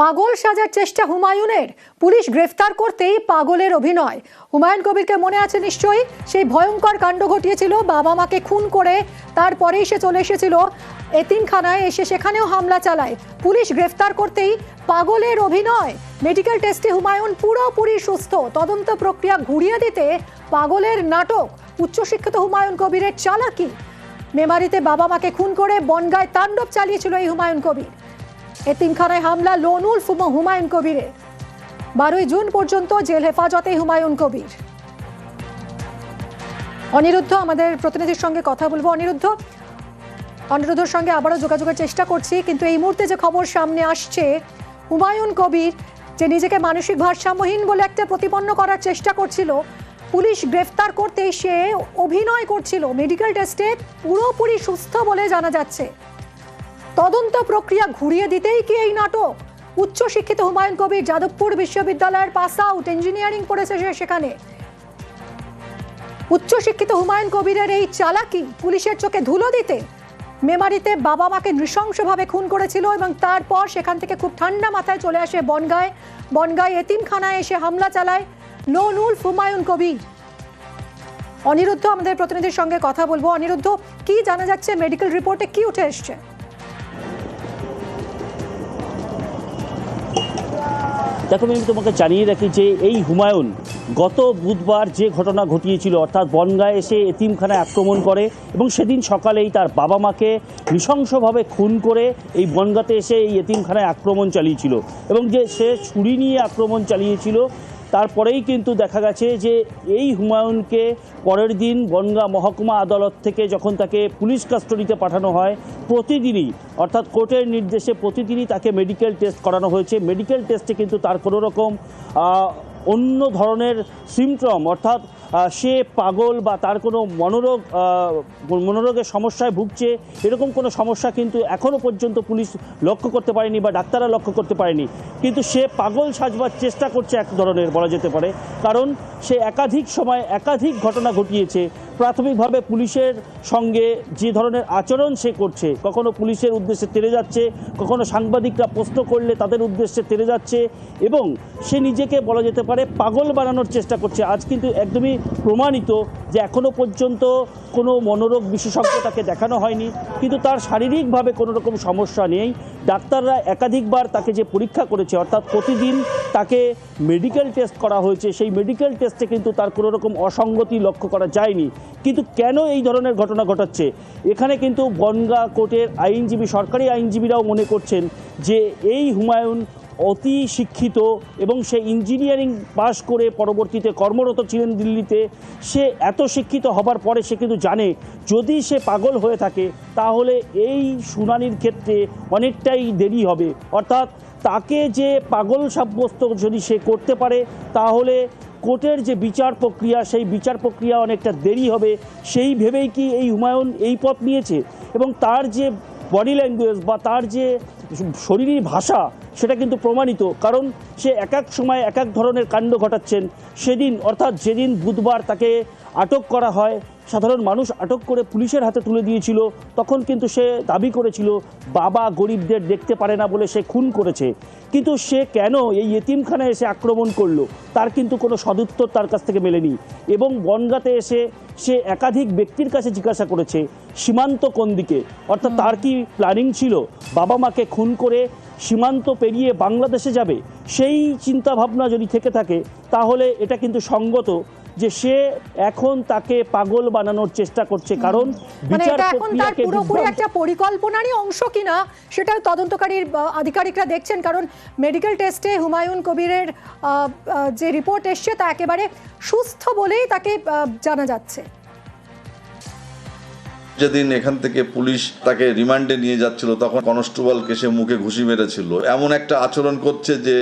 পাগল সাজার চেষ্টা হুমায়ুনের। পুলিশ গ্রেফতার করতেই পাগলের অভিনয়। হুমায়ুন কবিরকে মনে আছে নিশ্চয়ই? সেই ভয়ঙ্কর কাণ্ড ঘটিয়েছিল বাবা মাকে খুন করে তারপরেই সে চলে এসেছিল এতিমখানায়, এসে সেখানেও হামলা চালায়। পুলিশ গ্রেফতার করতেই পাগলের অভিনয়। মেডিকেল টেস্টে হুমায়ুন পুরোপুরি সুস্থ। তদন্ত প্রক্রিয়া ঘুরিয়ে দিতে পাগলের নাটক। উচ্চশিক্ষিত হুমায়ুন কবিরের চালাকি। মেমারিতে বাবা মাকে খুন করে বনগায় তাণ্ডব চালিয়েছিল এই হুমায়ুন কবির। এতিমখানায় হামলা, লোনুল হুমায়ুন কবিরের বারোই জুন পর্যন্ত জেল হেফাজতে হুমায়ুন কবির। অনিরুদ্ধ, আমাদের প্রতিনিধির সঙ্গে কথা বলব। অনিরুদ্ধ, অনিরুদ্ধর সঙ্গে আবারও যোগাযোগের চেষ্টা করছি, কিন্তু এই মুহূর্তে যে খবর সামনে আসছে, হুমায়ুন কবির, যে নিজেকে মানসিক ভারসাম্যহীন বলে একটা প্রতিপন্ন করার চেষ্টা করছিল, পুলিশ গ্রেফতার করতে সে অভিনয় করছিল। মেডিকেল টেস্টে পুরোপুরি সুস্থ বলে জানা যাচ্ছে। তদন্ত প্রক্রিয়া ঘুরিয়ে দিতেই কি এই নাটক? উচ্চশিক্ষিত হুমায়ুন কবির যাদবপুর বিশ্ববিদ্যালয়ের পাস আউট ইঞ্জিনিয়ারিং পড়েছে সে সেখানে। উচ্চশিক্ষিত হুমায়ুন কবিরের এই চালাকি পুলিশের চোখে ধুলো দিতে? মেমারিতে বাবা মাকে নৃশংসভাবে খুন করেছিল এবং তারপর সেখান থেকে খুব ঠান্ডা মাথায় চলে আসে বনগায়। বনগায় এতিমখানায় এসে হামলা চালায় লোনুল হুমায়ুন কবির। অনিরুদ্ধ আমাদের প্রতিনিধির সঙ্গে কথা বলব। অনিরুদ্ধ, কি জানা যাচ্ছে? মেডিকেল রিপোর্টে কি উঠে এসছে? দেখো আমি তোমাকে জানিয়ে রাখি যে এই হুমায়ুন গত বুধবার যে ঘটনা ঘটিয়েছিল, অর্থাৎ বনগায় এসে এতিমখানায় আক্রমণ করে এবং সেদিন সকালেই তার বাবা মাকে নৃশংসভাবে খুন করে এই বনগাতে এসে এই এতিমখানায় আক্রমণ চালিয়েছিল। এবং যে সে ছুরি নিয়ে আক্রমণ চালিয়েছিল তারপরেই কিন্তু দেখা গেছে যে এই হুমায়ুনকে পরের দিন বনগা মহকুমা আদালত থেকে যখন তাকে পুলিশ কাস্টডিতে পাঠানো হয়, প্রতিদিনই, অর্থাৎ কোর্টের নির্দেশে প্রতিদিনই তাকে মেডিকেল টেস্ট করানো হয়েছে। মেডিকেল টেস্টে কিন্তু তার কোনো রকম অন্য ধরনের সিমটম, অর্থাৎ সে পাগল বা তার কোনো মনোরোগ মনোরোগের সমস্যায় ভুগছে, এরকম কোনো সমস্যা কিন্তু এখনও পর্যন্ত পুলিশ লক্ষ্য করতে পারেনি বা ডাক্তাররা লক্ষ্য করতে পারেনি। কিন্তু সে পাগল সাজবার চেষ্টা করছে এক ধরনের বলা যেতে পারে। কারণ সে একাধিক সময় একাধিক ঘটনা ঘটিয়েছে প্রাথমিকভাবে পুলিশের সঙ্গে যে ধরনের আচরণ সে করছে, কখনো পুলিশের উদ্দেশ্যে তেড়ে যাচ্ছে, কখনো সাংবাদিকরা প্রশ্ন করলে তাদের উদ্দেশ্যে তেড়ে যাচ্ছে, এবং সে নিজেকে বলা যেতে পারে পাগল বানানোর চেষ্টা করছে। আজ কিন্তু একদমই প্রমাণিত যে এখনও পর্যন্ত কোনো মনোরোগ বিশেষজ্ঞ তাকে দেখানো হয়নি, কিন্তু তার শারীরিকভাবে কোনো রকম সমস্যা নেই। ডাক্তাররা একাধিকবার তাকে যে পরীক্ষা করেছে, অর্থাৎ প্রতিদিন তাকে মেডিকেল টেস্ট করা হয়েছে, সেই মেডিকেল টেস্টে কিন্তু তার কোনো রকম অসঙ্গতি লক্ষ্য করা যায়নি। কিন্তু কেন এই ধরনের ঘটনা ঘটাচ্ছে? এখানে কিন্তু বনগা কোর্টের আইনজীবী, সরকারি আইনজীবীরাও মনে করছেন যে এই হুমায়ুন অতি শিক্ষিত এবং সে ইঞ্জিনিয়ারিং পাশ করে পরবর্তীতে কর্মরত ছিলেন দিল্লিতে, সে এত শিক্ষিত হবার পরে সে কিন্তু জানে, যদি সে পাগল হয়ে থাকে, তাহলে এই শুনানির ক্ষেত্রে অনেকটাই দেরি হবে। অর্থাৎ তাকে যে পাগল সাব্যস্ত যদি সে করতে পারে, তাহলে কোর্টের যে বিচার প্রক্রিয়া, সেই বিচার প্রক্রিয়া অনেকটা দেরি হবে। সেই ভেবেই কি এই হুমায়ুন এই পথ নিয়েছে? এবং তার যে বডি ল্যাঙ্গুয়েজ বা তার যে শরীরী ভাষা সেটা কিন্তু প্রমাণিত। কারণ সে এক এক সময় এক এক ধরনের কাণ্ড ঘটাচ্ছেন। সেদিন, অর্থাৎ যেদিন বুধবার তাকে আটক করা হয় সাধারণ মানুষ আটক করে পুলিশের হাতে তুলে দিয়েছিল, তখন কিন্তু সে দাবি করেছিল, বাবা গরিবদের দেখতে পারে না বলে সে খুন করেছে। কিন্তু সে কেন এই এতিমখানায় এসে আক্রমণ করল, তার কিন্তু কোনো সদুত্তর তার কাছ থেকে মেলেনি। এবং বনগাতে এসে সে একাধিক ব্যক্তির কাছে জিজ্ঞাসা করেছে, সীমান্ত কোন দিকে? অর্থাৎ তার কি প্ল্যানিং ছিল? বাবা মাকে খুন করে সীমান্ত পেরিয়ে বাংলাদেশে যাবে? সেই চিন্তা ভাবনা যদি থেকে থাকে, তাহলে এটা কিন্তু সঙ্গত যে সে এখন তাকে পাগল বানানোর চেষ্টা করছে কারণ মানে বিচার এটা এখন তার প্রক্রিয়াকে পুরোপুরি একটা পরিকল্পনারই অংশ কিনা সেটা তদন্তকারীর আধিকারিকরা দেখছেন কারণ মেডিকেল টেস্টে হুমায়ুন কবিরের যে রিপোর্ট এসছে তা একেবারে সুস্থ বলেই তাকে জানা যাচ্ছে। যেদিন এখান থেকে পুলিশ তাকে রিমান্ডে নিয়ে যাচ্ছিল, তখন কনস্টেবলকে সে মুখে ঘুষি মেরেছিল। এমন একটা আচরণ করছে যে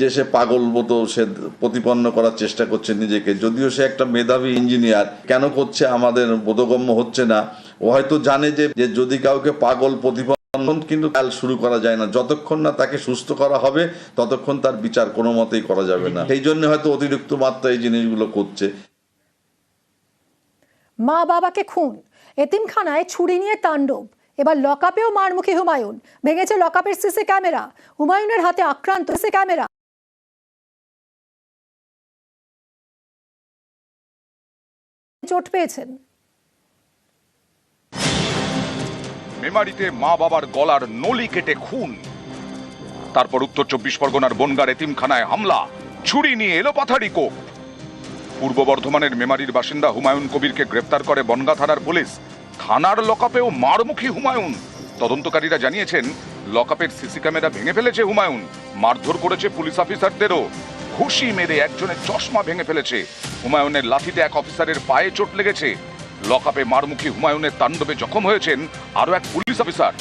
যে সে পাগল মতো সে প্রতিপন্ন করার চেষ্টা করছে নিজেকে। যদিও সে একটা মেধাবী ইঞ্জিনিয়ার, কেন করছে আমাদের বোধগম্য হচ্ছে না। ও হয়তো জানে যে যদি কাউকে পাগল প্রতিপন্ন কিন্তু কাল শুরু করা যায় না। যতক্ষণ না তাকে সুস্থ করা হবে, ততক্ষণ তার বিচার কোনো মতেই করা যাবে না। সেই জন্য হয়তো অতিরিক্ত মাত্রায় এই জিনিসগুলো করছে। মা বাবাকে খুন। এতিমখানায় ছুরি নিয়ে তাণ্ডব। এবার লকআপেও মারমুখী হুমায়ুন। ভেঙেছে লকআপের সিসি ক্যামেরা। হুমায়ুনের হাতে আক্রান্ত সিসি ক্যামেরা। চোট পেয়েছেন। মেমারিতে মা বাবার গলার নলি কেটে খুন। তারপর উত্তর চব্বিশ পরগনার বনগার এতিমখানায় হামলা। ছুরি নিয়ে এলো পাথারি কোপ। পূর্ব বর্ধমানের মেমারির বাসিন্দা হুমায়ুন কবিরকে গ্রেপ্তার করে বনগা থানার পুলিশ। থানার লকআপেও মারমুখী হুমায়ুন। তদন্তকারীরা জানিয়েছেন, লকআপের সিসি ক্যামেরা ভেঙে ফেলেছে হুমায়ুন। মারধর করেছে পুলিশ অফিসারদেরও। ঘুষি মেরে একজনের চশমা ভেঙে ফেলেছে। হুমায়ুনের লাঠিতে এক অফিসারের পায়ে চোট লেগেছে। লকআপে মারমুখী হুমায়ুনের তাণ্ডবে জখম হয়েছেন আরও এক পুলিশ অফিসার।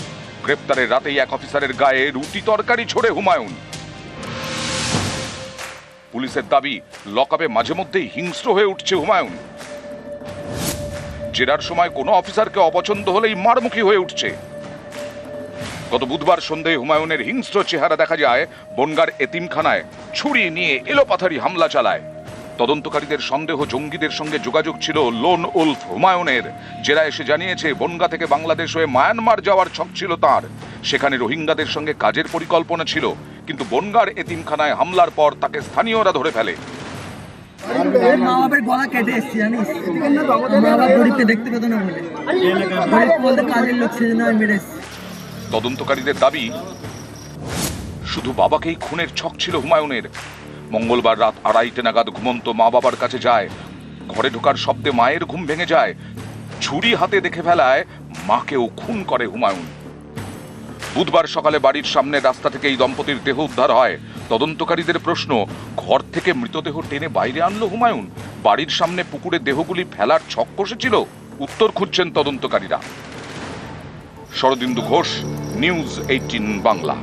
গ্রেপ্তারের রাতেই এক অফিসারের গায়ে রুটি তরকারি ছোড়ে হুমায়ুন। পুলিশের দাবি, লকআপে মাঝে মধ্যেই হিংস্র হয়ে উঠছে হুমায়ুন। জেরার সময় কোনো অফিসারকে অপছন্দ হলেই মারমুখী হয়ে উঠছে। গত বুধবার সন্ধ্যায় হুমায়ুনের হিংস্র চেহারা দেখা যায়, বনগার এতিমখানায় ছুরি নিয়ে এলোপাথারি হামলা চালায়। তদন্তকারীদের সন্দেহ জঙ্গিদের সঙ্গে যোগাযোগ ছিল লোন উলফ হুমায়ুনের। জেরা এসে জানিয়েছে, বনগা থেকে বাংলাদেশ হয়ে মায়ানমার যাওয়ার ছক ছিল তার। সেখানে রোহিঙ্গাদের সঙ্গে কাজের পরিকল্পনা ছিল। কিন্তু বনগার এতিমখানায় হামলার পর তাকে স্থানীয়রা ধরে ফেলে। মা বাবার গলা কেটে এসছি জানিস? মা বাবা গরিবকে দেখতে পেতো না বলে। গরিব বলতে কাজের লোক সেজন্য আমি মেরে তদন্তকারীদের দাবি শুধু বাবাকেই খুনের ছক ছিল হুমায়ুনের। মঙ্গলবার রাত আড়াইটে নাগাদ ঘুমন্ত মা বাবার কাছে যায়। ঘরে ঢোকার শব্দে মায়ের ঘুম ভেঙে যায়। ছুরি হাতে দেখে ফেলায় মাকেও খুন করে হুমায়ুন। বুধবার সকালে বাড়ির সামনে রাস্তা থেকে এই দম্পতির দেহ উদ্ধার হয়। তদন্তকারীদের প্রশ্ন, ঘর থেকে মৃতদেহ টেনে বাইরে আনলো হুমায়ুন? বাড়ির সামনে পুকুরে দেহগুলি ফেলার ছক কষেছিল? উত্তর খুঁজছেন তদন্তকারীরা। Sharadindu Ghosh, news eighteen Bangla.